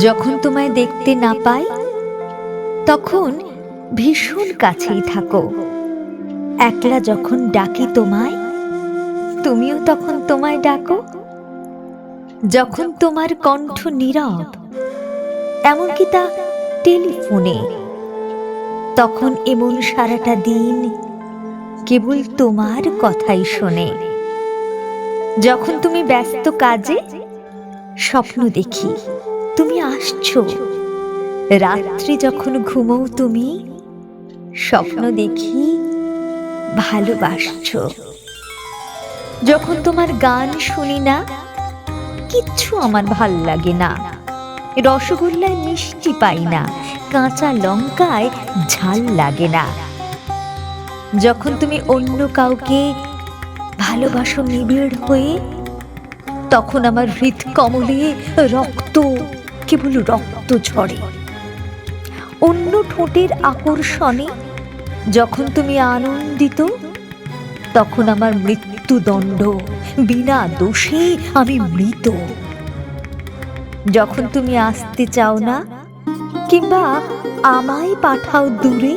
যখন তোমায় দেখতে না পাই, তখন ভীষণ কাছেই থাকো। একলা যখন ডাকি তোমায়, তুমিও তখন তোমায় ডাকো। যখন তোমার কণ্ঠ নীরব, এমনকি তা টেলিফোনে, তখন এমন সারাটা দিন কেবল তোমার কথাই শোনে। যখন তুমি ব্যস্ত কাজে, স্বপ্ন দেখি। তুমি আসছো। রাত্রি যখন ঘুমোও তুমি, স্বপ্ন দেখি ভালোবাসছো। যখন তোমার গান শুনি না, কিচ্ছু আমার ভালো লাগে না। রসগোল্লায় মিষ্টি পাই না, কাঁচা লঙ্কায় ঝাল লাগে না। যখন তুমি অন্য কাউকে ভালোবাসো নিবিড় হয়ে, তখন আমার হৃদকমলে রক্ত কেবল রক্ত ঝরে। অন্য ঠোঁটের আকর্ষণে যখন তুমি আনন্দিত, তখন আমার মৃত্যুদণ্ড, বিনা দোষে আমি মৃত। যখন তুমি আসতে চাও না, কিংবা আমায় পাঠাও দূরে,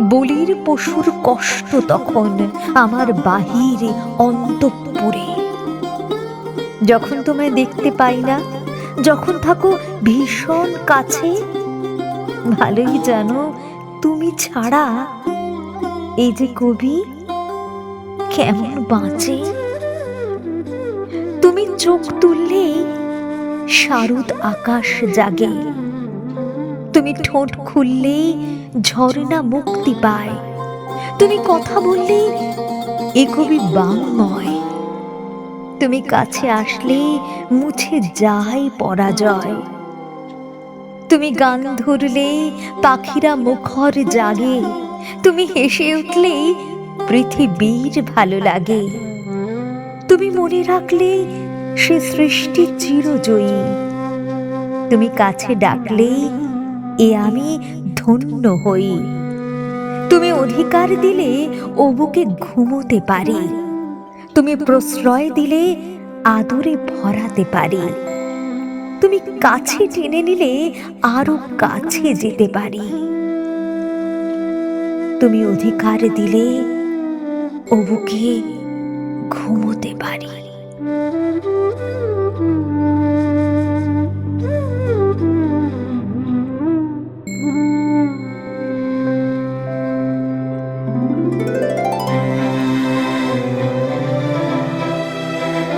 বলির পশুর কষ্ট তখন আমার বাহিরে অন্তঃপুরে। যখন তোমায় দেখতে পাই না যখন থাকো ভীষণ কাছে, ভালোই জানো তুমি ছাড়া এই যে কবি কেমন বাঁচে। তুমি চোখ তুললে শারুদ আকাশ জাগে। তুমি ঠোঁট খুললেই ঝর্ণা মুক্তি পায়। তুমি কথা বললে এ কবি বাংময় তুমি কাছে আসলে মুছে যায় পরাজয়। তুমি গান ধরলে, পাখিরা মুখর জাগে। তুমি হেসে উঠলে, পৃথিবীর ভালো লাগে। তুমি মনে রাখলে, সে সৃষ্টি চিরজয়ী। তুমি কাছে ডাকলে, এ আমি ধন্য হই। তুমি অধিকার দিলে ও বুকে ঘুমোতে পারি। তুমি প্রশ্রয় দিলে আদরে ভরাতে পারি। তুমি কাছে টেনে নিলে আরও কাছে যেতে পারি। তুমি অধিকার দিলে অবুকে ঘুমোতে পারি।